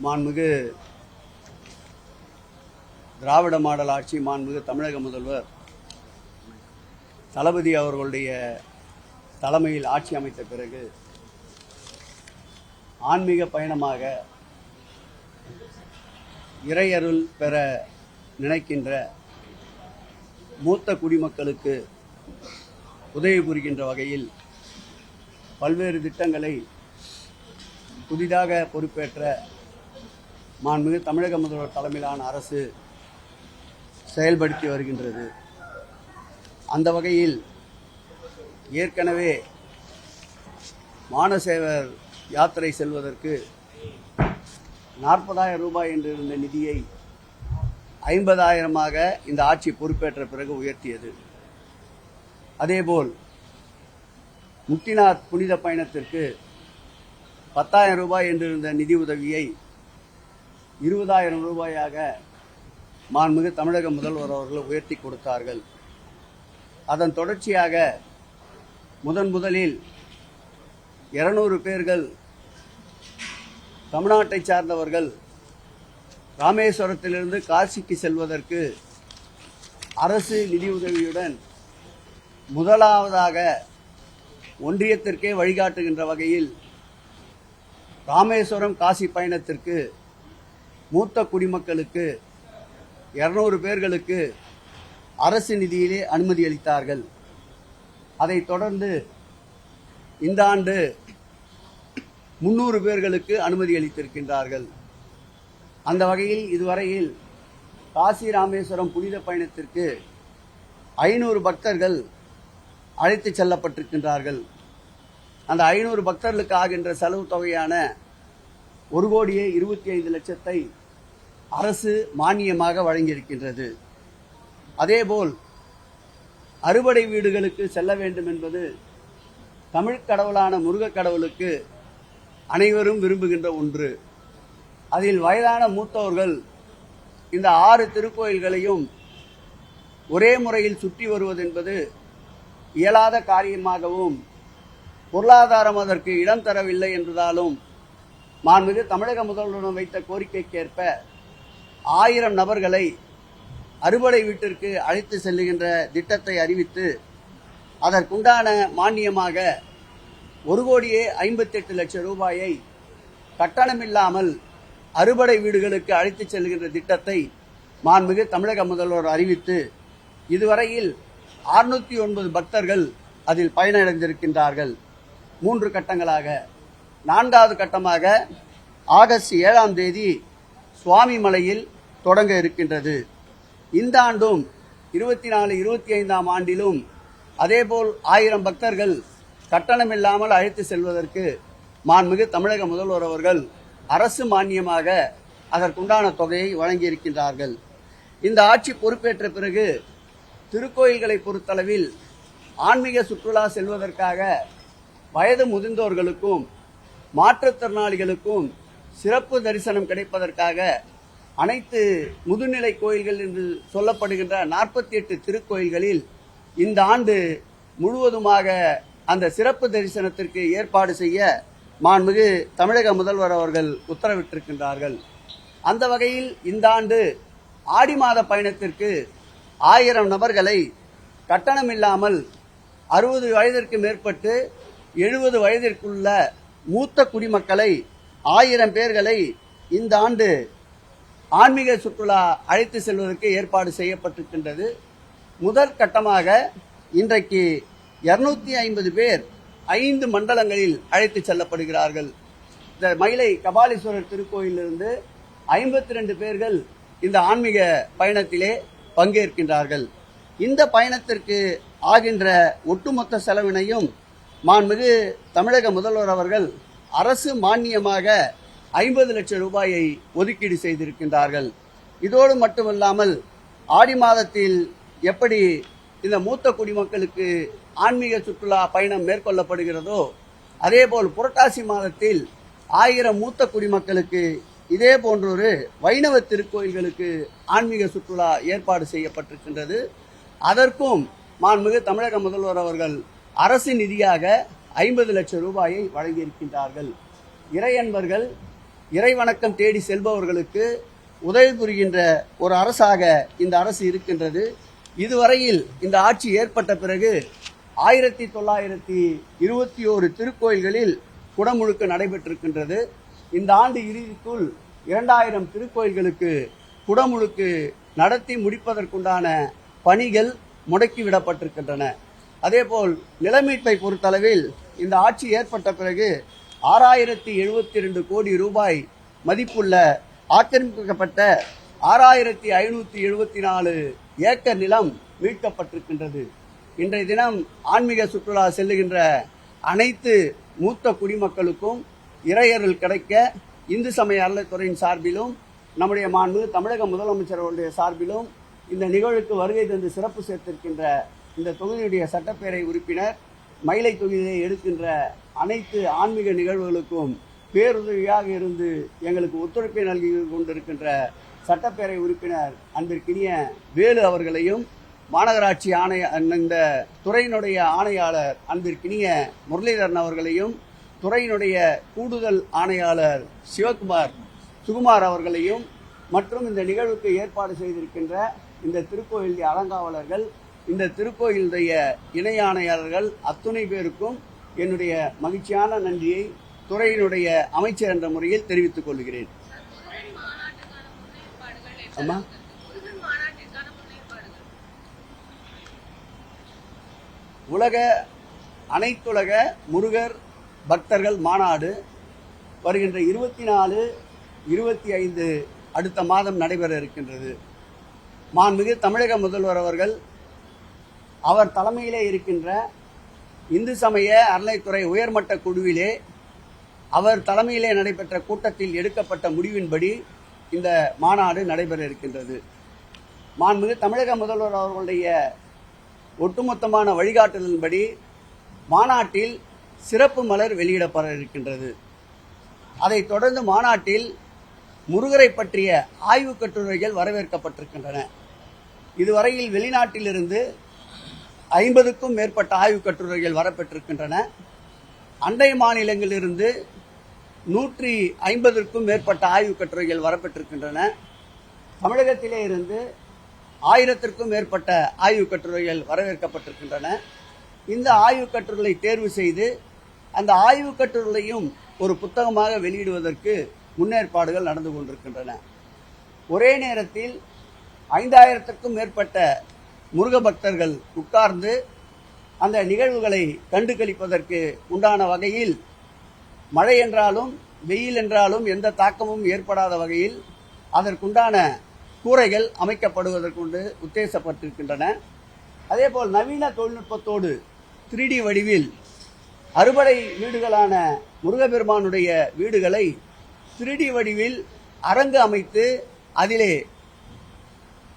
மாண்புமிகு திராவிட மாடல் ஆட்சி மாண்புமிகு தமிழக முதல்வர் தளபதி அவர்களுடைய தலைமையில் ஆட்சி அமைத்த பிறகு ஆன்மீக பயணமாக இறையருள் பெற நினைக்கின்ற மூத்த குடிமக்களுக்கு உதவி புரிகின்ற வகையில் பல்வேறு திட்டங்களை புதிதாக பொறுப்பேற்ற மாண்புமிகு தமிழக முதல்வர் தலைமையிலான அரசு செயல்படுத்தி வருகின்றது. அந்த வகையில் ஏற்கனவே மானசேவர் யாத்திரை செல்வதற்கு நாற்பதாயிரம் ரூபாய் என்று இருந்த நிதியை ஐம்பதாயிரமாக இந்த ஆட்சி பொறுப்பேற்ற பிறகு உயர்த்தியது. அதேபோல் முக்திநாத் புனித பயணத்திற்கு பத்தாயிரம் ரூபாய் என்றிருந்த நிதி உதவியை இருபதாயிரம் ரூபாயாக மாண்புமிகு தமிழக முதல்வர் அவர்கள் உயர்த்தி கொடுத்தார்கள். அதன் தொடர்ச்சியாக முதன் முதலில் இருநூறு பேர்கள் தமிழ்நாட்டை சார்ந்தவர்கள் ராமேஸ்வரத்திலிருந்து காசிக்கு செல்வதற்கு அரசு நிதியுதவியுடன் முதலாவதாக ஒன்றியத்திற்கே வழிகாட்டுகின்ற வகையில் ராமேஸ்வரம் காசி பயணத்திற்கு மூத்த குடிமக்களுக்கு இரநூறு பேர்களுக்கு அரசு நிதியிலே அனுமதி அளித்தார்கள். அதைத் தொடர்ந்து இந்த ஆண்டு முன்னூறு பேர்களுக்கு அனுமதி அளித்திருக்கின்றார்கள். அந்த வகையில் இதுவரையில் காசி ராமேஸ்வரம் புனித பயணத்திற்கு ஐநூறு பக்தர்கள் அழைத்து செல்லப்பட்டிருக்கின்றார்கள். அந்த ஐநூறு பக்தர்களுக்கு ஆகின்ற செலவு தொகையான ஒரு கோடியே இருபத்தி ஐந்து லட்சத்தை அரசு மானியமாக வழங்கியிருக்கின்றது. அதேபோல் அறுபடை வீடுகளுக்கு செல்ல வேண்டும் என்பது தமிழ் கடவுளான முருகக் கடவுளுக்கு அனைவரும் விரும்புகின்ற ஒன்று. அதில் வயதான மூத்தவர்கள் இந்த ஆறு திருக்கோயில்களையும் ஒரே முறையில் சுற்றி வருவது என்பது இயலாத காரியமாகவும் பொருளாதாரம் அதற்கு இடம் தரவில்லை என்றதாலும் மாண்புமிகு தமிழக முதல்வருடன் வைத்த கோரிக்கைக்கேற்ப ஆயிரம் நபர்களை அறுபடை வீட்டிற்கு அழைத்து செல்லுகின்ற திட்டத்தை அறிவித்து அதற்குண்டான மானியமாக ஒரு கோடியே ஐம்பத்தெட்டு லட்சம் ரூபாயை கட்டணமில்லாமல் அறுபடை வீடுகளுக்கு அழைத்து செல்கின்ற திட்டத்தை மாண்புமிகு தமிழக முதல்வர் அறிவித்து இதுவரையில் அறுநூத்தி ஒன்பது பக்தர்கள் அதில் பயனடைந்திருக்கின்றார்கள். மூன்று கட்டங்களாக. நான்காவது கட்டமாக ஆகஸ்ட் ஏழாம் தேதி சுவாமி மலையில் தொடங்க இருக்கின்றது. இந்த ஆண்டும் இருபத்தி நாலு இருபத்தி ஐந்தாம் ஆண்டிலும் அதேபோல் ஆயிரம் பக்தர்கள் கட்டணமில்லாமல் அழைத்து செல்வதற்கு மாண்புமிகு தமிழக முதல்வர் அவர்கள் அரசு மானியமாக அதற்குண்டான தொகையை வழங்கியிருக்கின்றார்கள். இந்த ஆட்சி பொறுப்பேற்ற பிறகு திருக்கோயில்களை பொறுத்தளவில் ஆன்மீக சுற்றுலா செல்வதற்காக வயது முதிர்ந்தோர்களுக்கும் மாற்றுத்திறனாளிகளுக்கும் சிறப்பு தரிசனம் கிடைப்பதற்காக அனைத்து முதுநிலை கோயில்கள் என்று சொல்லப்படுகின்ற நாற்பத்தி எட்டு திருக்கோயில்களில் இந்த ஆண்டு முழுவதுமாக அந்த சிறப்பு தரிசனத்திற்கு ஏற்பாடு செய்ய மாண்புமிகு தமிழக முதல்வர் அவர்கள் உத்தரவிட்டிருக்கின்றார்கள். அந்த வகையில் இந்த ஆண்டு ஆடி மாத பயணத்திற்கு ஆயிரம் நபர்களை கட்டணமில்லாமல் அறுபது வயதிற்கு மேற்பட்டு எழுபது வயதிற்குள்ள மூத்த குடிமக்களை ஆயிரம் பேர்களை இந்த ஆண்டு ஆன்மீக சுற்றுலா அழைத்து செல்வதற்கு ஏற்பாடு செய்யப்பட்டிருக்கின்றது. முதல் கட்டமாக இன்றைக்கு இருநூத்தி ஐம்பது பேர் ஐந்து மண்டலங்களில் அழைத்து செல்லப்படுகிறார்கள். இந்த மயிலை கபாலீஸ்வரர் திருக்கோயிலிருந்து ஐம்பத்தி ரெண்டு பேர்கள் இந்த ஆன்மீக பயணத்திலே பங்கேற்கின்றார்கள். இந்த பயணத்திற்கு ஆகின்ற ஒட்டுமொத்த செலவினையும் மாண்புமிகு தமிழக முதல்வர் அவர்கள் அரசு மானியமாக ஐம்பது லட்சம் ரூபாயை ஒதுக்கீடு செய்திருக்கின்றார்கள். இதோடு மட்டுமல்லாமல் ஆடி மாதத்தில் எப்படி இந்த மூத்த குடிமக்களுக்கு ஆன்மீக சுற்றுலா பயணம் மேற்கொள்ளப்படுகிறதோ அதேபோல் புரட்டாசி மாதத்தில் ஆயிரம் மூத்த குடிமக்களுக்கு இதே போன்றொரு வைணவ திருக்கோயில்களுக்கு ஆன்மீக சுற்றுலா ஏற்பாடு செய்யப்பட்டிருக்கின்றது. அதற்கும் மாண்புமிகு தமிழக முதல்வர் அவர்கள் அரசு நிதியாக ஐம்பது லட்சம் ரூபாயை வழங்கியிருக்கின்றார்கள். இறையன்பர்கள் இறைவணக்கம் தேடி செல்பவர்களுக்கு உதவி புரிகின்ற ஒரு அரசாக இந்த அரசு இருக்கின்றது. இதுவரையில் இந்த ஆட்சி ஏற்பட்ட பிறகு ஆயிரத்தி தொள்ளாயிரத்தி இருபத்தி ஓரு திருக்கோயில்களில் குடமுழுக்கு நடைபெற்றிருக்கின்றது. இந்த ஆண்டு இறுதிக்குள் இரண்டாயிரம் திருக்கோயில்களுக்கு குடமுழுக்கு நடத்தி முடிப்பதற்குண்டான பணிகள் முடக்கிவிடப்பட்டிருக்கின்றன. அதேபோல் நிலமீட்பை பொறுத்தளவில் இந்த ஆட்சி ஏற்பட்ட பிறகு ஆறாயிரத்தி எழுபத்தி ரெண்டு கோடி ரூபாய் மதிப்புள்ள ஆக்கிரமிக்கப்பட்ட ஆறாயிரத்தி ஐநூத்தி எழுபத்தி நாலு ஏக்கர் நிலம் மீட்கப்பட்டிருக்கின்றது. இன்றைய தினம் ஆன்மீக சுற்றுலா செல்லுகின்ற அனைத்து மூத்த குடிமக்களுக்கும் இறையருள் கிடைக்க இந்து சமய அறநிலைத்துறையின் சார்பிலும் நம்முடைய மாண்பு தமிழக முதலமைச்சர் அவருடைய சார்பிலும் இந்த நிகழ்வுக்கு வருகை தந்து சிறப்பு சேர்த்திருக்கின்ற இந்த தொகுதியுடைய சட்டப்பேரவை உறுப்பினர் மயிலை தொகுதியை எடுக்கின்ற அனைத்து ஆன்மீக நிகழ்வுகளுக்கும் பேருதவியாக இருந்து எங்களுக்கு ஒத்துழைப்பை நல்கி கொண்டிருக்கின்ற சட்டப்பேரவை உறுப்பினர் அன்பிற்கினிய வேலு அவர்களையும் மாநகராட்சி ஆணைய இந்த துறையினுடைய ஆணையாளர் அன்பிற்கினிய முரளிதரன் அவர்களையும் துறையினுடைய கூடுதல் ஆணையாளர் சிவகுமார் சுகுமார் அவர்களையும் மற்றும் இந்த நிகழ்வுக்கு ஏற்பாடு செய்திருக்கின்ற இந்த திருக்கோயில் அலங்காவலர்கள் இந்த திருக்கோயிலுடைய இணை ஆணையாளர்கள் அத்துணை பேருக்கும் என்னுடைய மகிழ்ச்சியான நன்றியை துறையினுடைய அமைச்சர் என்ற முறையில் தெரிவித்துக் கொள்கிறேன் அம்மா? உலக அனைத்துலக முருகர் பக்தர்கள் மாநாடு வருகின்ற இருபத்தி நாலு இருபத்தி ஐந்து அடுத்த மாதம் நடைபெற இருக்கின்றது மாண்புமிகு தமிழக முதல்வர் அவர்கள் அவர் தலைமையிலே இருக்கின்ற இந்து சமய அறநிலைத்துறை உயர்மட்ட குழுவிலே அவர் தலைமையிலே நடைபெற்ற கூட்டத்தில் எடுக்கப்பட்ட முடிவின்படி இந்த மாநாடு நடைபெற இருக்கின்றது. மாண்புமிகு தமிழக முதல்வர் அவர்களுடைய ஒட்டுமொத்தமான வழிகாட்டுதலின்படி மாநாட்டில் சிறப்பு மலர் வெளியிடப்பட இருக்கின்றது. அதைத் தொடர்ந்து மாநாட்டில் முருகரை பற்றிய ஆய்வுக் கட்டுரைகள் வரவேற்கப்பட்டிருக்கின்றன. இதுவரையில் வெளிநாட்டிலிருந்து ஐம்பதுக்கும் மேற்பட்ட ஆய்வுக் கட்டுரைகள் வரப்பெற்றிருக்கின்றன. அண்டை மாநிலங்களிலிருந்து நூற்றி ஐம்பதுக்கும் மேற்பட்ட ஆய்வுக் கட்டுரைகள் வரப்பெற்றிருக்கின்றன. தமிழகத்திலே இருந்து ஆயிரத்திற்கும் மேற்பட்ட ஆய்வுக் கட்டுரைகள் வரவேற்கப்பட்டிருக்கின்றன. இந்த ஆய்வுக் கட்டுரைகளை தேர்வு செய்து அந்த ஆய்வுக் கட்டுரைகளையும் ஒரு புத்தகமாக வெளியிடுவதற்கு முன்னேற்பாடுகள் நடந்து கொண்டிருக்கின்றன. ஒரே நேரத்தில் ஐந்தாயிரத்திற்கும் மேற்பட்ட முருக பக்தர்கள் உட்கார்ந்து அந்த நிகழ்வுகளை கண்டு கழிப்பதற்கு உண்டான வகையில் மழை என்றாலும் வெயில் என்றாலும் எந்த தாக்கமும் ஏற்படாத வகையில் அதற்குண்டான கூரைகள் அமைக்கப்படுவதற்குண்டு உத்தேசப்பட்டிருக்கின்றன. அதேபோல் நவீன தொழில்நுட்பத்தோடு 3D வடிவில் அறுபடை வீடுகளான முருகப்பெருமானுடைய வீடுகளை 3D வடிவில் அரங்கு அமைத்து அதிலே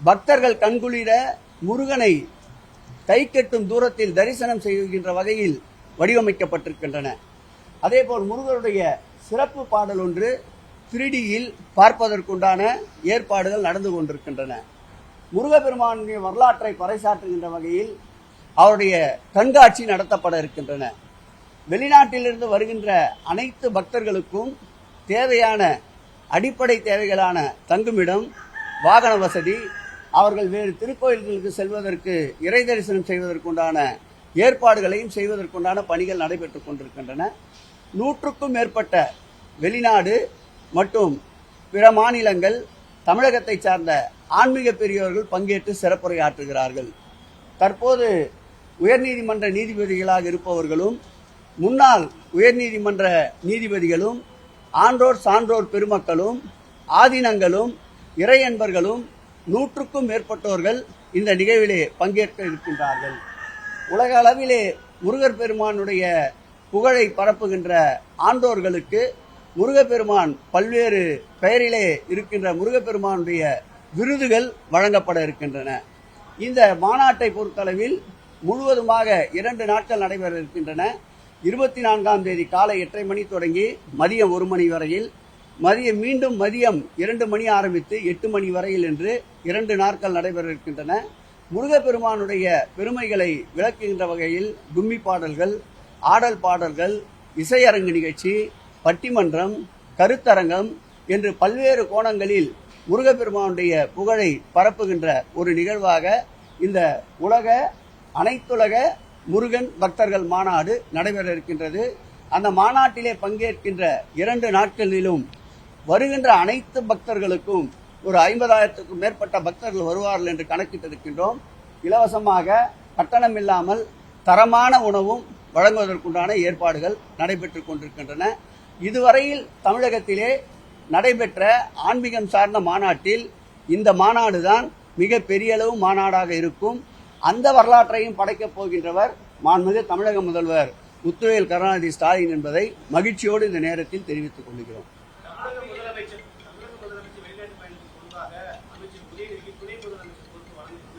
பக்தர்கள் கண்குளிர முருகனை கை கட்டும் தூரத்தில் தரிசனம் செய்கின்ற வகையில் வடிவமைக்கப்பட்டிருக்கின்றன. அதேபோல் முருகனுடைய சிறப்பு பாடல் ஒன்று திருடியில் பார்ப்பதற்குண்டான ஏற்பாடுகள் நடந்து கொண்டிருக்கின்றன. முருகப்பெருமானுடைய வரலாற்றை பறைசாற்றுகின்ற வகையில் அவருடைய கண்காட்சி நடத்தப்பட இருக்கின்றன. வெளிநாட்டிலிருந்து வருகின்ற அனைத்து பக்தர்களுக்கும் தேவையான அடிப்படை தேவைகளான தங்குமிடம் வாகன வசதி அவர்கள் வேறு திருக்கோயில்களுக்கு செல்வதற்கு இறை தரிசனம் செய்வதற்குண்டான ஏற்பாடுகளையும் செய்வதற்குண்டான பணிகள் நடைபெற்று கொண்டிருக்கின்றன. நூற்றுக்கும் மேற்பட்ட வெளிநாடு மற்றும் பிற மாநிலங்கள் தமிழகத்தை சார்ந்த ஆன்மீக பெரியவர்கள் பங்கேற்று சிறப்புரையாற்றுகிறார்கள். தற்போது உயர்நீதிமன்ற நீதிபதிகளாக இருப்பவர்களும் முன்னாள் உயர்நீதிமன்ற நீதிபதிகளும் ஆன்றோர் சான்றோர் பெருமக்களும் ஆதீனங்களும் இறையன்பர்களும் நூற்றுக்கும் மேற்பட்டோர்கள் இந்த நிகழ்விலே பங்கேற்க இருக்கின்றார்கள். உலக அளவிலே முருகர் பெருமானுடைய புகழை பரப்புகின்ற ஆண்டோர்களுக்கு முருகப்பெருமான் பல்வேறு பெயரிலே இருக்கின்ற முருகப்பெருமானுடைய விருதுகள் வழங்கப்பட இருக்கின்றன. இந்த மாநாட்டை பொறுத்தளவில் முழுவதுமாக இரண்டு நாட்கள் நடைபெற இருக்கின்றன. இருபத்தி நான்காம் தேதி காலை எட்டரை மணி தொடங்கி மதியம் ஒரு மணி வரையில் மதியம் மீண்டும் மதியம் இரண்டு மணி ஆரம்பித்து எட்டு மணி வரையில் என்று இரண்டு நாட்கள் நடைபெற இருக்கின்றன முருகப்பெருமானுடைய பெருமைகளை விளக்குகின்ற வகையில் கும்மி பாடல்கள் ஆடல் பாடல்கள் இசையரங்கு நிகழ்ச்சி பட்டிமன்றம் கருத்தரங்கம் என்று பல்வேறு கோணங்களில் முருகப்பெருமானுடைய புகழை பரப்புகின்ற ஒரு நிகழ்வாக இந்த உலக அனைத்துலக முருகன் பக்தர்கள் மாநாடு நடைபெற இருக்கின்றது அந்த மாநாட்டிலே பங்கேற்கின்ற இரண்டு நாட்களிலும் வருகின்ற அனைத்து பக்தர்களுக்கும் ஒரு ஐம்பதாயிரத்துக்கும் மேற்பட்ட பக்தர்கள் வருவார்கள் என்று கணக்கிட்டிருக்கின்றோம். இலவசமாக கட்டணம் இல்லாமல் தரமான உணவும் வழங்குவதற்குண்டான ஏற்பாடுகள் நடைபெற்று கொண்டிருக்கின்றன. இதுவரையில் தமிழகத்திலே நடைபெற்ற ஆன்மீகம் சார்ந்த மாநாட்டில் இந்த மாநாடு தான் மிக பெரிய அளவு மாநாடாக இருக்கும். அந்த வரலாற்றையும் படைக்கப் போகின்றவர் மாண்புமிகு தமிழக முதல்வர் முத்துவேல் கருணாநிதி ஸ்டாலின் என்பதை மகிழ்ச்சியோடு இந்த நேரத்தில் தெரிவித்துக் கொள்கிறோம். முதலமைச்சர் வெளிநாட்டு பயணத்துக்கு முன்பாக அமைச்சர் உதயநிதிக்கு துணை முதலமைச்சர் பொறுப்பு வழங்கணும்னு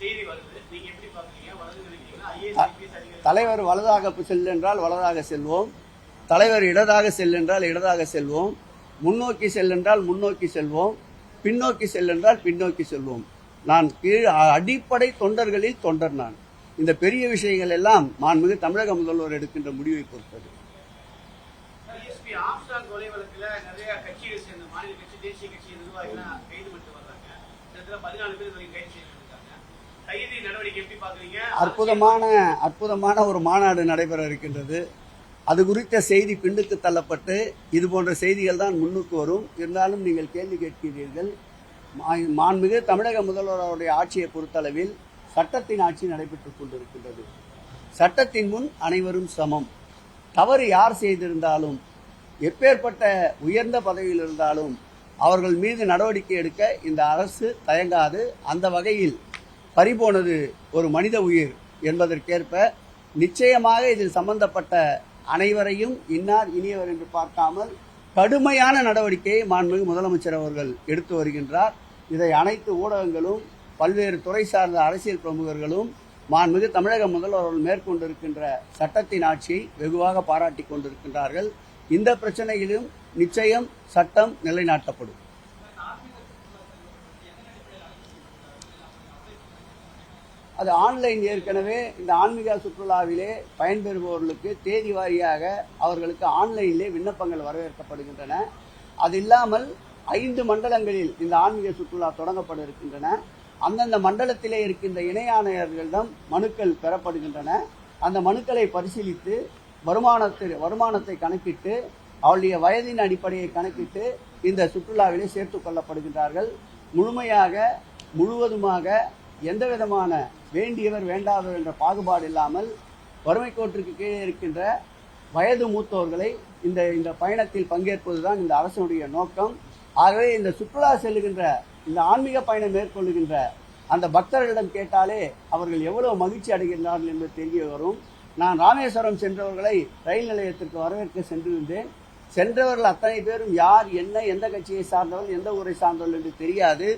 செய்தி வருது. நீங்க எப்படி பாக்குறீங்க வழங்க நினைக்கிறீங்களா ஐஏஎஸ் ஐபிஎஸ் அதிகாரி தலைவர் வலதாக செல்லென்றால் வலதாக செல்வோம். தலைவர் இடதாக செல்லென்றால் இடதாக செல்வோம். முன்னோக்கி செல்லென்றால் முன்னோக்கி செல்வோம். பின்னோக்கி செல்லென்றால் பின்னோக்கி செல்வோம். நான் கீழ் அடிப்படை தொண்டர்களில் தொண்டர் நான். இந்த பெரிய விஷயங்கள் எல்லாம் மாண்புமிகு தமிழக முதல்வர் எடுக்கின்ற முடிவை பொறுத்தது. டிஎஸ்பி ஆம்ஸ்டாங் கொலை வழக்குல நிறைய கட்சியை சேர்ந்த மாநில கட்சி தேசிய கட்சி நிர்வாகிகள் கைது பண்ணிட்டு வர்றாங்க. கிட்டத்தட்ட பதினாலு பேர் கைது செய்திருக்காங்க கைது நடவடிக்கை எப்படி பாக்குறீங்க அற்புதமான அற்புதமான ஒரு மாநாடு நடைபெற இருக்கின்றது. அது குறித்த செய்தி பின்னுக்கு தள்ளப்பட்டு இது போன்ற செய்திகள் தான் முன்னுக்கு வரும். இருந்தாலும் நீங்கள் கேள்வி கேட்கிறீர்கள். மாண்புமிகு தமிழக முதல்வர் அவருடைய ஆட்சியை பொறுத்தளவில் சட்டத்தின் ஆட்சி நடைபெற்றுக் கொண்டிருக்கின்றது. சட்டத்தின் முன் அனைவரும் சமம். தவறு யார் செய்திருந்தாலும் எப்பேற்பட்ட உயர்ந்த பதவியில் இருந்தாலும் அவர்கள் மீது நடவடிக்கை எடுக்க இந்த அரசு தயங்காது. அந்த வகையில் பறிபோனது ஒரு மனித உயிர் என்பதற்கேற்ப நிச்சயமாக இதில் சம்பந்தப்பட்ட அனைவரையும் இன்னார் இனியவர் என்று பார்க்காமல் கடுமையான நடவடிக்கையை மாண்புமிகு முதலமைச்சர் அவர்கள் எடுத்து வருகின்றார். இதை அனைத்து ஊடகங்களும் பல்வேறு துறை சார்ந்த அரசியல் பிரமுகர்களும் மாண்புமிகு தமிழக முதல்வர் அவர்கள் மேற்கொண்டிருக்கின்ற சட்டத்தின் ஆட்சியை வெகுவாக பாராட்டி கொண்டிருக்கின்றார்கள். இந்த பிரச்சனையிலும் நிச்சயம் சட்டம் நிலைநாட்டப்படும். அது ஆன்லைன் ஏற்கனவே இந்த ஆன்மீக சுற்றுலாவிலே பயன்பெறுபவர்களுக்கு தேதி வாரியாக அவர்களுக்கு ஆன்லைனிலே விண்ணப்பங்கள் வரவேற்கப்படுகின்றன. அது இல்லாமல் ஐந்து மண்டலங்களில் இந்த ஆன்மீக சுற்றுலா தொடங்கப்பட இருக்கின்றன அந்தந்த மண்டலத்திலே இருக்கின்ற இணை ஆணையர்களிடம் மனுக்கள் பெறப்படுகின்றன. அந்த மனுக்களை பரிசீலித்து வருமானத்தை வருமானத்தை கணக்கிட்டு அவளுடைய வயதின் அடிப்படையை கணக்கிட்டு இந்த சுற்றுலாவிலே சேர்த்து கொள்ளப்படுகின்றார்கள். முழுமையாக முழுவதுமாக எந்த விதமான வேண்டியவர் வேண்டாதவர் என்ற பாகுபாடு இல்லாமல் வறுமை கோட்டிற்கு கீழே இருக்கின்ற வயது மூத்தோர்களை இந்த இந்த பயணத்தில் பங்கேற்பது தான் இந்த அரசனுடைய நோக்கம். ஆகவே இந்த சுற்றுலா செல்லுகின்ற இந்த ஆன்மீக பயணம் மேற்கொள்ளுகின்ற அந்த பக்தர்களிடம் கேட்டாலே அவர்கள் எவ்வளவு மகிழ்ச்சி அடைகின்றார்கள் என்று தெரிய வரும். நான் ராமேஸ்வரம் சென்றவர்களை ரயில் நிலையத்திற்கு வரவேற்க சென்றிருந்தேன். சென்றவர்கள் அத்தனை பேரும் யார் என்ன எந்த கட்சியை சார்ந்தவர்கள் எந்த ஊரை சார்ந்தவர்கள் என்று தெரியாது.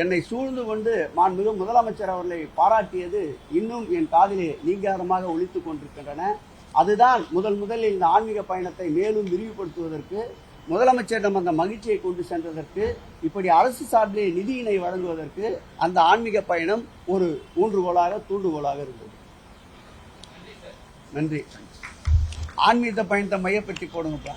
என்னை சூழ்ந்து கொண்டு மாண்புமிகு முதலமைச்சர் அவர்களை பாராட்டியது இன்னும் என் காதிலே நீங்காரமாக ஒழித்து கொண்டிருக்கின்றன. அதுதான் முதல் முதலில் இந்த ஆன்மீக பயணத்தை மேலும் விரிவுபடுத்துவதற்கு முதலமைச்சரிடம் அந்த மகிழ்ச்சியை கொண்டு சென்றதற்கு இப்படி அரசு சார்பிலே நிதியினை வழங்குவதற்கு அந்த ஆன்மீக பயணம் ஒரு ஊன்றுகோலாக தூண்டுகோலாக இருந்தது. நன்றி. ஆன்மீக பயணத்தை மையப்பற்றி போடுங்கப்பா